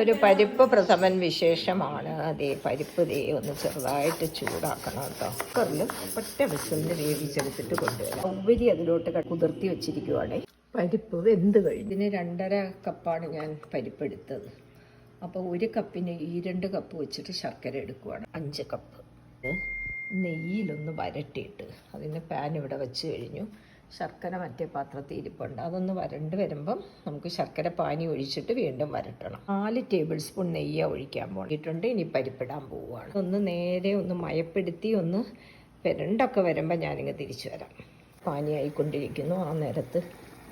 ഒരു പരിപ്പ് പ്രഥമൻ വിശേഷമാണ്. അതേ പരിപ്പ് ദേ ഒന്ന് ചെറുതായിട്ട് ചൂടാക്കണം കേട്ടോ. കുക്കറിൽ ഒറ്റ വിസലിന് വേവിച്ചെടുത്തിട്ട് കൊണ്ടുവരാം. ഉപരി അതിലോട്ട് കുതിർത്തി വെച്ചിരിക്കുവാണ്. പരിപ്പ് വെന്ത് കഴിഞ്ഞു. ഇതിന് രണ്ടര കപ്പാണ് ഞാൻ പരിപ്പ് എടുത്തത് അപ്പോൾ ഒരു കപ്പിന് ഈ രണ്ട് കപ്പ് വെച്ചിട്ട് ശർക്കര എടുക്കുവാണ്. അഞ്ച് കപ്പ്. നെയ്യിലൊന്ന് വരട്ടിയിട്ട് അതിന് പാൻ ഇവിടെ വെച്ച് കഴിഞ്ഞു. ശർക്കര മറ്റേ പാത്രത്തിൽ ഇരിപ്പുണ്ട്. അതൊന്ന് വരണ്ട് വരുമ്പം നമുക്ക് ശർക്കര പാനി ഒഴിച്ചിട്ട് വീണ്ടും വരട്ടണം. നാല് ടേബിൾ സ്പൂൺ നെയ്യ ഒഴിക്കാൻ പോയിട്ടുണ്ട് ഇനി പരിപ്പിടാൻ പോവുകയാണ്. ഒന്ന് നേരെ ഒന്ന് മയപ്പെടുത്തി ഒന്ന് പെരണ്ടൊക്കെ വരുമ്പോൾ ഞാനിങ്ങ് തിരിച്ചു വരാം. പാനിയായിക്കൊണ്ടിരിക്കുന്നു. ആ നേരത്ത്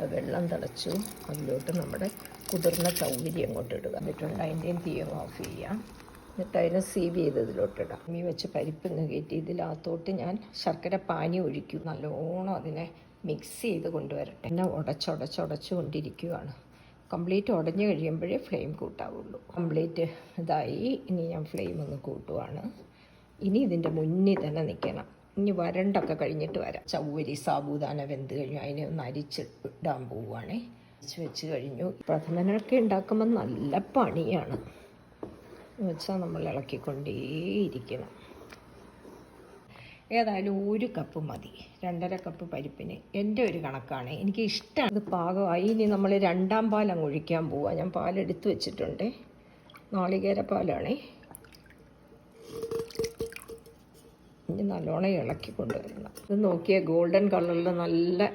വെള്ളം തിളച്ചു. അതിലോട്ട് നമ്മുടെ കുതിർന്ന സൗകര്യം അങ്ങോട്ട് ഇടുക. എന്നിട്ടുണ്ട് അതിന്റെയും തീയം ഓഫ് ചെയ്യാം. എന്നിട്ട് അതിനെ സീവ് ചെയ്ത് ഇതിലോട്ടിടാം മീ വെച്ച് പരിപ്പ് കയറ്റി. ഇതിലകത്തോട്ട് ഞാൻ ശർക്കര പാനി ഒഴിക്കും. നല്ലോണം അതിനെ മിക്സ് ചെയ്ത് കൊണ്ടുവരട്ടെ. എന്നെ ഉടച്ചുടച്ചുടച്ചു കൊണ്ടിരിക്കുകയാണ് കംപ്ലീറ്റ് ഉടഞ്ഞു കഴിയുമ്പോഴേ ഫ്ലെയിം കൂട്ടാവുള്ളൂ. കംപ്ലീറ്റ് ഇതായി. ഇനി ഞാൻ ഫ്ലെയിം ഒന്ന് കൂട്ടുവാണ്. ഇനി ഇതിന്റെ മുന്നിൽ തന്നെ നിൽക്കണം. ഇനി വരണ്ടൊക്കെ കഴിഞ്ഞിട്ട് വരാം. ചൗവരി സാബൂദാന വെന്ത് കഴിഞ്ഞു. അതിനെ ഒന്ന് അരിച്ച് ഇടാൻ പോവുകയാണേ അരിച്ച് വെച്ച് കഴിഞ്ഞു. പ്രഥമനൊക്കെ ഉണ്ടാക്കുമ്പോൾ നല്ല പണിയാണ്. എന്ന് വെച്ചാൽ നമ്മൾ ഇളക്കിക്കൊണ്ടേയിരിക്കണം. ഏതായാലും ഒരു കപ്പ് മതി. രണ്ടര കപ്പ് പരിപ്പിന്. എന്റെ ഒരു കണക്കാണ്. എനിക്ക് ഇഷ്ടമാണ്. ഇത് പാകമായി. ഇനി നമ്മൾ രണ്ടാം പാൽ അങ്ങ് ഒഴിക്കാൻ പോവുക ഞാൻ പാലെടുത്ത് വെച്ചിട്ടുണ്ട്. നാളികേര പാലാണേ. ഇനി നല്ലോണം ഇളക്കി കൊണ്ടുവരണം. ഇത് നോക്കിയ ഗോൾഡൻ കളറിൽ നല്ല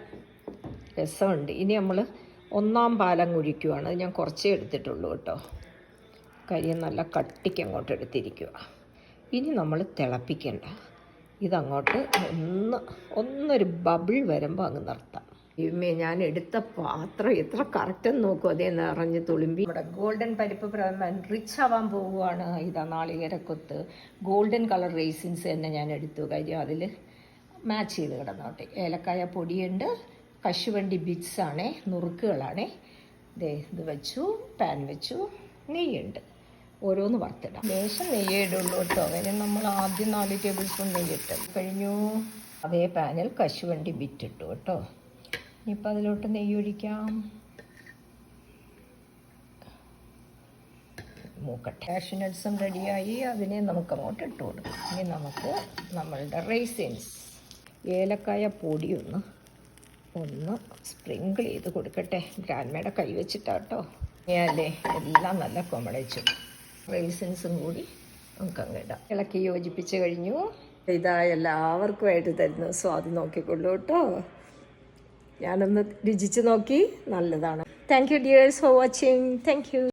രസമുണ്ട്. ഇനി നമ്മൾ ഒന്നാം പാലം ഒഴിക്കുവാണ്. അത് ഞാൻ കുറച്ചേ എടുത്തിട്ടുള്ളൂ കേട്ടോ. കരി നല്ല കട്ടിക്ക് അങ്ങോട്ട് എടുത്തിരിക്കുക ഇനി നമ്മൾ തിളപ്പിക്കണ്ട. ഇതങ്ങോട്ട് ഒന്ന് ഒന്നൊരു ബബിൾ വരുമ്പോൾ അങ്ങ് നിർത്താം. ഇമ്മേ ഞാൻ എടുത്ത പാത്രം എത്ര കറക്റ്റെന്ന് നോക്കും. അതേ നിറഞ്ഞ് തുളുമ്പി. നമ്മുടെ ഗോൾഡൻ പരിപ്പ് പ്രഥമൻ റിച്ച് ആവാൻ പോവുകയാണ് ഇതാ നാളികേരക്കൊത്ത് ഗോൾഡൻ കളർ റേസിൻസ് തന്നെ ഞാൻ എടുത്തു. കാര്യം അതിൽ മാച്ച് ചെയ്ത് കിടന്നോട്ടെ. ഏലക്കായ പൊടിയുണ്ട്. കശുവണ്ടി ബിറ്റ്സ് ആണേ. നുറുക്കുകളാണേ. ദേ ഇത് വെച്ചു പാൻ വെച്ചു. നെയ്യുണ്ട്. ഓരോന്ന് വറുത്തിടാം ലേശം നെയ്യേ ഇടുള്ളൂ കേട്ടോ. അതിന് നമ്മൾ ആദ്യം നാല് ടേബിൾ സ്പൂൺ നെയ്യിട്ട് കഴിഞ്ഞു. അതേ പാനിൽ കശുവണ്ടി വിറ്റിട്ടു കേട്ടോ. ഇനിയിപ്പോൾ അതിലോട്ട് നെയ്യ് ഒഴിക്കാം. മൂക്കട്ടെ. കാഷ്നട്ട്സും റെഡിയായി അതിനെ നമുക്ക് അങ്ങോട്ട് ഇട്ട് കൊടുക്കാം. ഇനി നമുക്ക് നമ്മളുടെ റൈസിൻസ് ഏലക്കായ പൊടിയൊന്ന് ഒന്ന് സ്പ്രിങ്കിൾ ചെയ്ത് കൊടുക്കട്ടെ. ഗ്രാൻമയുടെ കൈ വെച്ചിട്ടാട്ടോ അല്ലേ? എല്ലാം നല്ല കൊമളച്ചു. റൈസിൻസും കൂടി നമുക്ക് അങ്ങ് ഇടാം ഇളക്കി യോജിപ്പിച്ച് കഴിഞ്ഞു. ഇതാ എല്ലാവർക്കുമായിട്ട് തരുന്നു സ്വാദ് നോക്കിക്കൊള്ളൂ കേട്ടോ ഞാനൊന്ന് രുചിച്ച് നോക്കി. നല്ലതാണ്. Thank you dears for watching thank you